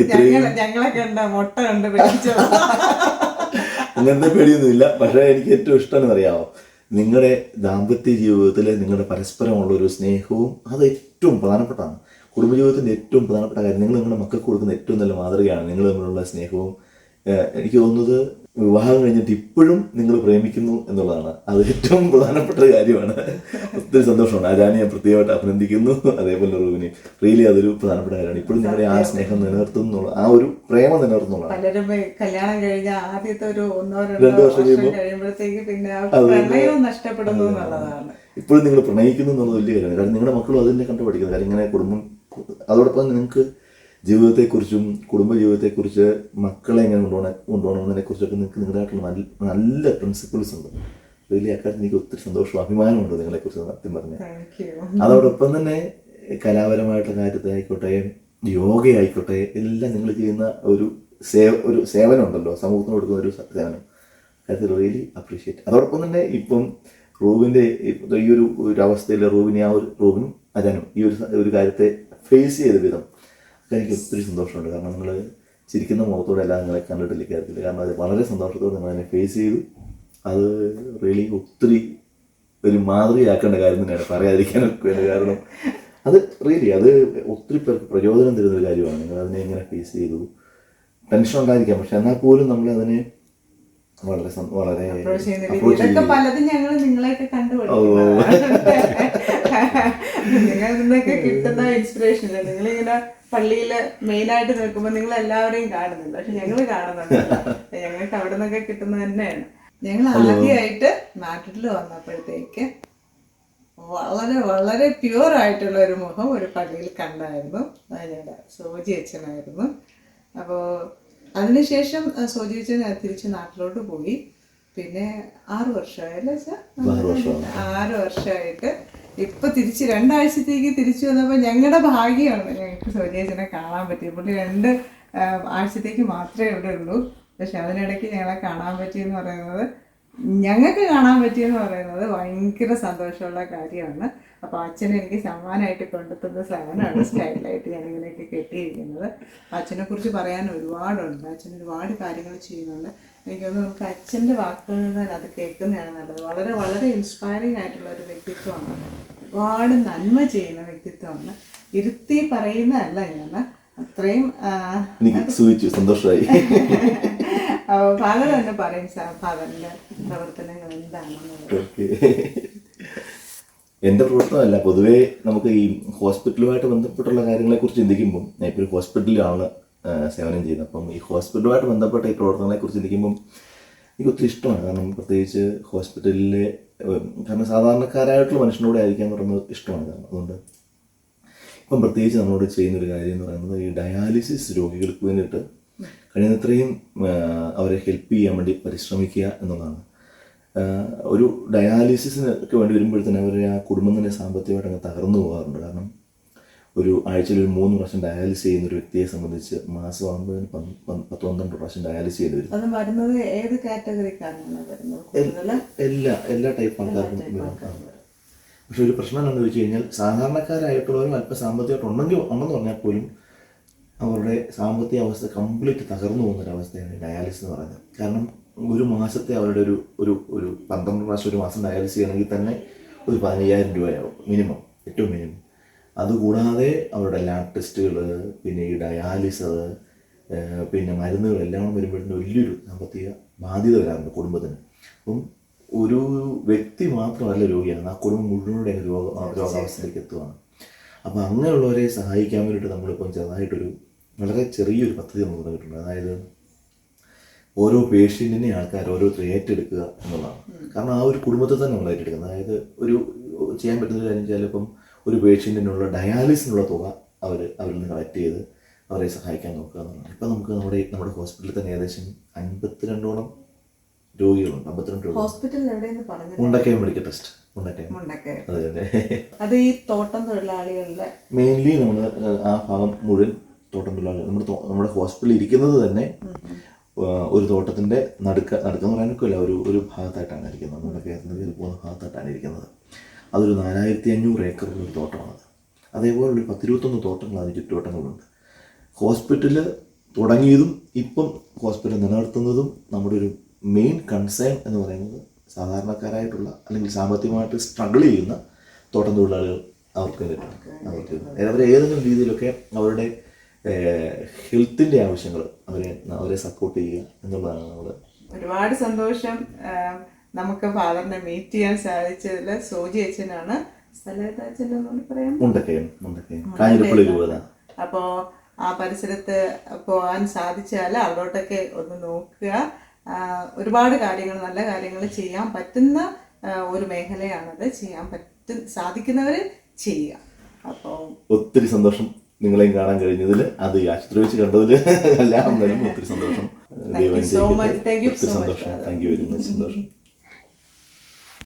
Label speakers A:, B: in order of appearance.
A: ഇത്രയും
B: ഞങ്ങളെ ഞങ്ങളെ കണ്ട മുട്ട പേടിച്ചത്
A: അങ്ങനത്തെ പേടിയൊന്നുമില്ല. പക്ഷേ എനിക്ക് ഏറ്റവും ഇഷ്ടമെന്ന് അറിയാമോ നിങ്ങളുടെ ദാമ്പത്യ ജീവിതത്തിൽ നിങ്ങളുടെ പരസ്പരമുള്ള ഒരു സ്നേഹവും അത് ഏറ്റവും പ്രധാനപ്പെട്ടതാണ് കുടുംബജീവിതത്തിന്റെ ഏറ്റവും പ്രധാനപ്പെട്ട കാര്യം നിങ്ങൾ നിങ്ങളുടെ മക്കൾക്ക് കൊടുക്കുന്ന ഏറ്റവും നല്ല മാതൃകയാണ് നിങ്ങൾ തമ്മിലുള്ള സ്നേഹവും. എനിക്ക് തോന്നുന്നത് വിവാഹം കഴിഞ്ഞിട്ട് ഇപ്പോഴും നിങ്ങൾ പ്രേമിക്കുന്നു എന്നുള്ളതാണ്. അത് ഏറ്റവും പ്രധാനപ്പെട്ട ഒരു കാര്യമാണ്. ഒത്തിരി സന്തോഷമാണ്. ആരാനെ ഞാൻ പ്രത്യേകമായിട്ട് അഭിനന്ദിക്കുന്നു. അതേപോലെ റൂവിനെ റിയലി അതൊരു പ്രധാനപ്പെട്ട കാര്യമാണ്. ഇപ്പോഴും നിങ്ങളുടെ ആ സ്നേഹം നിലനിർത്തുന്നു ആ ഒരു പ്രേമം നിലനിർത്തുന്നുള്ളതാണ്
B: പലരും കല്യാണം കഴിഞ്ഞ ആദ്യത്തെ ഒരു ഒന്നോ
A: രണ്ടോ വർഷം
B: കഴിയുമ്പോഴത്തേക്ക് പിന്നെ നഷ്ടപ്പെടുന്നു എന്നുള്ളതാണ്.
A: ഇപ്പോഴും നിങ്ങൾ പ്രണയിക്കുന്നു എന്നുള്ളത് വലിയ കാര്യമാണ്. കാരണം നിങ്ങളുടെ മക്കളും അതിനെ തന്നെ കണ്ടു പഠിക്കുന്നത് കാര്യം ഇങ്ങനെ കുടുംബം അതോടൊപ്പം നിങ്ങൾക്ക് ജീവിതത്തെക്കുറിച്ചും കുടുംബജീവിതത്തെക്കുറിച്ച് മക്കളെ എങ്ങനെ കൊണ്ടുപോകണം കൊണ്ടുപോകണമെന്നതിനെ കുറിച്ചൊക്കെ നിങ്ങൾക്ക് നിങ്ങളുടെ നല്ല നല്ല പ്രിൻസിപ്പിൾസ് ഉണ്ട്. വലിയ അക്കാര്യത്തിൽ എനിക്ക് ഒത്തിരി സന്തോഷവും അഭിമാനമുണ്ട് നിങ്ങളെക്കുറിച്ച് സത്യം പറഞ്ഞാൽ
B: താങ്ക്
A: അതോടൊപ്പം തന്നെ കലാപരമായിട്ടുള്ള കാര്യത്തിലായിക്കോട്ടെ യോഗ ആയിക്കോട്ടെ എല്ലാം നിങ്ങൾ ചെയ്യുന്ന ഒരു സേവ ഒരു സേവനം ഉണ്ടല്ലോ സമൂഹത്തിന് കൊടുക്കുന്ന ഒരു സേവനം. കാര്യത്തിൽ റിയലി അപ്രീഷിയേറ്റ് അതോടൊപ്പം തന്നെ ഇപ്പം റൂബിന്റെ ഈ ഒരു ഒരു അവസ്ഥയിൽ റൂബിനെ ആ ഒരു റൂബിനും അജാനും ഈ ഒരു ഒരു കാര്യത്തെ ഫേസ് ചെയ്ത വിധം എനിക്ക് ഒത്തിരി സന്തോഷമുണ്ട്. കാരണം നിങ്ങൾ ചിരിക്കുന്ന മുഖത്തോടെ എല്ലാം നിങ്ങളെ കണ്ടിട്ടില്ല കാര്യത്തില്ല കാരണം അത് വളരെ സന്തോഷത്തോടെ നിങ്ങൾ അതിനെ ഫേസ് ചെയ്തു. അത് റിയലി ഒത്തിരി ഒരു മാതൃകയാക്കേണ്ട കാര്യം തന്നെയാണ്. പറയാതിരിക്കാൻ ഒക്കെയാണ് കാരണം അത് റിയലി അത് ഒത്തിരി പേർക്ക് പ്രചോദനം തരുന്ന ഒരു കാര്യമാണ്. നിങ്ങൾ അതിനെ എങ്ങനെ ഫേസ് ചെയ്തു. ടെൻഷൻ ഉണ്ടായിരിക്കാം. പക്ഷെ എന്നാൽ പോലും നമ്മൾ അതിനെ വളരെ വളരെ.
B: പലതും ഞങ്ങൾ നിങ്ങളെയൊക്കെ കിട്ടുന്ന ഇൻസ്പിറേഷൻ ഇല്ല? നിങ്ങളിങ്ങനെ പള്ളിയിൽ മെയിൻ ആയിട്ട് നിൽക്കുമ്പോൾ നിങ്ങൾ എല്ലാവരെയും കാണുന്നുണ്ട്. പക്ഷെ ഞങ്ങൾ കാണുന്നുണ്ട് ഞങ്ങൾക്ക് അവിടെ നിന്നൊക്കെ കിട്ടുന്നത് തന്നെയാണ്. ഞങ്ങൾ ആദ്യമായിട്ട് നാട്ടിൽ വന്നപ്പോഴത്തേക്ക് വളരെ വളരെ പ്യുവർ ആയിട്ടുള്ള ഒരു മുഖം ഒരു പള്ളിയിൽ കണ്ടായിരുന്നു. ഞങ്ങളുടെ സോജി അച്ഛനായിരുന്നു. അപ്പോൾ അതിനുശേഷം സോജി അച്ഛൻ തിരിച്ച് നാട്ടിലോട്ട് പോയി. പിന്നെ ആറ് വർഷമായല്ലേ സാർ.
A: ആറ്
B: വർഷമായിട്ട് ഇപ്പൊ തിരിച്ച് രണ്ടാഴ്ചത്തേക്ക് തിരിച്ചു വന്നപ്പോൾ ഞങ്ങളുടെ ഭാഗ്യമാണ് ഞങ്ങൾക്ക് സൗജേച്ചനെ കാണാൻ പറ്റിയത് പുള്ളി രണ്ട് ആഴ്ചത്തേക്ക് മാത്രമേ ഇവിടെ ഉള്ളൂ. പക്ഷെ അതിനിടയ്ക്ക് ഞങ്ങളെ കാണാൻ പറ്റിയെന്ന് പറയുന്നത് ഞങ്ങൾക്ക് കാണാൻ പറ്റിയെന്ന് പറയുന്നത് ഭയങ്കര സന്തോഷമുള്ള കാര്യമാണ്. അപ്പോൾ അച്ഛനെ എനിക്ക് സമ്മാനമായിട്ട് കൊണ്ടെത്തുന്ന സാധനമാണ് സ്റ്റൈലായിട്ട് ഞാനിങ്ങനെയൊക്കെ കെട്ടിയിരിക്കുന്നത്. അച്ഛനെ കുറിച്ച് പറയാൻ ഒരുപാടുണ്ട്. അച്ഛൻ ഒരുപാട് കാര്യങ്ങൾ ചെയ്യുന്നുണ്ട്. എനിക്ക് തോന്നുന്നു നമുക്ക് അച്ഛന്റെ വാക്കുകളിൽ നിന്ന് അത് കേൾക്കുന്നതാണ് നല്ലത്. വളരെ വളരെ ഇൻസ്പയറിംഗ് ആയിട്ടുള്ള ഒരു വ്യക്തിത്വമാണ്. ഒരുപാട് നന്മ ചെയ്യുന്ന വ്യക്തിത്വമാണ്. ഇരുത്തി പറയുന്നതല്ല ഞാൻ. അത്രയും
A: സന്തോഷമായി
B: ഫാദർ തന്നെ പറയും സാർ ഫാദറിന്റെ പ്രവർത്തനങ്ങൾ എന്താണെന്നുള്ളത്?
A: എന്റെ പ്രവർത്തനമല്ല പൊതുവേ നമുക്ക് ഈ ഹോസ്പിറ്റലുമായിട്ട് ബന്ധപ്പെട്ടുള്ള കാര്യങ്ങളെക്കുറിച്ച് ചിന്തിക്കുമ്പോൾ ഞാൻ ഇപ്പോൾ ഒരു ഹോസ്പിറ്റലിലാണ് സേവനം ചെയ്യുന്നത് അപ്പം ഈ ഹോസ്പിറ്റലുമായിട്ട് ബന്ധപ്പെട്ട ഈ പ്രവർത്തനങ്ങളെക്കുറിച്ച് ചിന്തിക്കുമ്പം എനിക്ക് ഒത്തിരി ഇഷ്ടമാണ്. കാരണം പ്രത്യേകിച്ച് ഹോസ്പിറ്റലിലെ കാരണം സാധാരണക്കാരായിട്ടുള്ള മനുഷ്യനോട് ആയിരിക്കാൻ പറയുന്നത് ഇഷ്ടമാണ്. കാരണം അതുകൊണ്ട് ഇപ്പം പ്രത്യേകിച്ച് നമ്മളോട് ചെയ്യുന്നൊരു കാര്യം എന്ന് പറയുന്നത് ഈ ഡയാലിസിസ് രോഗികൾക്ക് വേണ്ടിയിട്ട് കഴിയുന്നത്രയും അവരെ ഹെൽപ്പ് ചെയ്യാൻ വേണ്ടി പരിശ്രമിക്കുക എന്നുള്ളതാണ്. ഒരു ഡയാലിസിസിനൊക്കെ വേണ്ടി വരുമ്പോഴത്തേനും അവർ ആ കുടുംബം തന്നെ സാമ്പത്തികമായിട്ട് അങ്ങ് തകർന്നു പോകാറുണ്ട്. കാരണം ഒരു ആഴ്ചയിൽ ഒരു മൂന്ന് പ്രാവശ്യം ഡയാലിസ് ചെയ്യുന്ന ഒരു വ്യക്തിയെ സംബന്ധിച്ച് മാസം പന്ത് പത്ത് പന്ത്രണ്ട് പ്രാവശ്യം ഡയാലിസ് ചെയ്ത് വരും.
B: അത് വരുന്നത് ഏത്
A: എല്ലാ എല്ലാ ടൈപ്പ് ആൾക്കാർക്കും വരും. പക്ഷെ ഒരു പ്രശ്നം എന്താണെന്ന് വെച്ച് കഴിഞ്ഞാൽ സാധാരണക്കാരായിട്ടുള്ളവരും അല്പ സാമ്പത്തികമായിട്ട് ഉണ്ടെങ്കിൽ ഉണ്ടെന്ന് പറഞ്ഞാൽ പോലും അവരുടെ സാമ്പത്തിക അവസ്ഥ കംപ്ലീറ്റ് തകർന്നു പോകുന്ന ഒരു അവസ്ഥയാണ് ഈ ഡയാലിസിസ് എന്ന് പറയുന്നത്. കാരണം ഒരു മാസത്തെ അവരുടെ ഒരു ഒരു ഒരു പന്ത്രണ്ട് പ്രാവശ്യം ഒരു മാസം ഡയാലിസ് ചെയ്യണമെങ്കിൽ തന്നെ ഒരു പതിനയ്യായിരം രൂപയാവും മിനിമം ഏറ്റവും മിനിമം അതുകൂടാതെ അവരുടെ ലാബ് ടെസ്റ്റുകൾ പിന്നെ ഈ ഡയാലിസത് പിന്നെ മരുന്നുകൾ എല്ലാം കൂടെ വരുമ്പോഴത്തേന് വലിയൊരു സാമ്പത്തിക ബാധ്യത വരാറുണ്ട് കുടുംബത്തിന്. അപ്പം ഒരു വ്യക്തി മാത്രമല്ല രോഗിയാണ്. ആ കുടുംബം മുഴുവനോടെ രോഗ രോഗാവസ്ഥയിലേക്ക് എത്തുകയാണ് അപ്പോൾ അങ്ങനെയുള്ളവരെ സഹായിക്കാൻ വേണ്ടിയിട്ട് നമ്മളിപ്പം ചെറുതായിട്ടൊരു വളരെ ചെറിയൊരു പദ്ധതി നമ്മൾ തുടങ്ങിയിട്ടുണ്ട്. അതായത് ഓരോ പേഷ്യന്റിനെ ആൾക്കാർ ഓരോരുത്തർ ഏറ്റെടുക്കുക എന്നുള്ളതാണ്. കാരണം ആ ഒരു കുടുംബത്തെ തന്നെ നമ്മൾ ഏറ്റെടുക്കുന്നത് അതായത് ഒരു ചെയ്യാൻ പറ്റുന്ന ഒരു കാര്യം വെച്ചാൽ ഇപ്പം ഒരു പേഷ്യന്റിനുള്ള ഡയാലിസിനുള്ള തുക അവർ അവരിൽ നിന്ന് കളക്ട് ചെയ്ത് അവരെ സഹായിക്കാൻ നോക്കുക എന്നുള്ളതാണ്. ഇപ്പം നമുക്ക് നമ്മുടെ നമ്മുടെ ഹോസ്പിറ്റലിൽ തന്നെ ഏകദേശം അൻപത്തിരണ്ടോളം രോഗികളുണ്ട്. അമ്പത്തിരണ്ട് രോഗികൾ. മുണ്ടക്കയം മെഡിക്കൽ
B: ടെസ്റ്റ്
A: അതെ
B: ഈ തോട്ടം തൊഴിലാളികളുടെ
A: മെയിൻലി നമ്മൾ ആ ഭാഗം മുഴുവൻ തോട്ടം തൊഴിലാളികൾ. നമ്മുടെ നമ്മുടെ ഹോസ്പിറ്റലിൽ ഇരിക്കുന്നത് തന്നെ ഒരു തോട്ടത്തിന്റെ നടുക്ക നടുക്കെന്ന് പറയാനൊക്കെ ഒരു ഒരു ഭാഗത്തായിട്ടാണ് ഇരിക്കുന്നത്. നമ്മുടെ കേരളത്തിൽ പോകുന്ന ഭാഗത്തായിട്ടാണ് ഇരിക്കുന്നത്. അതൊരു നാലായിരത്തി അഞ്ഞൂറ് ഏക്കറുള്ള ഒരു തോട്ടമാണ്. അതേപോലെ ഒരു പത്തിരുപത്തൊന്ന് തോട്ടങ്ങൾ അതിന് ചുറ്റുവട്ടങ്ങളുണ്ട്. ഹോസ്പിറ്റൽ തുടങ്ങിയതും ഇപ്പം ഹോസ്പിറ്റൽ നിലനിർത്തുന്നതും നമ്മുടെ ഒരു മെയിൻ കൺസേൺ എന്ന് പറയുന്നത് സാധാരണക്കാരായിട്ടുള്ള അല്ലെങ്കിൽ സാമ്പത്തികമായിട്ട് സ്ട്രഗിൾ ചെയ്യുന്ന തോട്ടം തൊഴിലാളികൾ അവർക്ക്. അവർക്ക് അവരെ ഏതെങ്കിലും രീതിയിലൊക്കെ അവരുടെ ഹെൽത്തിന്റെ ആവശ്യങ്ങൾ അവരെ അവരെ സപ്പോർട്ട് ചെയ്യുക എന്നുള്ളതാണ് നമ്മൾ
B: ഒരുപാട് സന്തോഷം. നമുക്ക് ഫാദറിനെ മീറ്റ് ചെയ്യാൻ സാധിച്ചതിൽ സോജി അച്ഛനാണ്. സ്ഥലത്ത് അച്ഛനൊന്നും പറയാം അപ്പോൾ ആ പരിസരത്ത് പോകാൻ സാധിച്ചാൽ അവിടോട്ടൊക്കെ ഒന്ന് നോക്കുക. ഒരുപാട് കാര്യങ്ങൾ നല്ല കാര്യങ്ങൾ ചെയ്യാൻ പറ്റുന്ന ഒരു മേഖലയാണത്. ചെയ്യാൻ പറ്റും സാധിക്കുന്നവർ ചെയ്യുക. അപ്പോൾ
A: ഒത്തിരി സന്തോഷം നിങ്ങളെയും കാണാൻ കഴിഞ്ഞതിൽ അത് ആശുപത്രി വെച്ച് കണ്ടതിൽ എല്ലാം ഒത്തിരി സന്തോഷം. സന്തോഷം. താങ്ക് യു വെരി മച്ച് സന്തോഷം.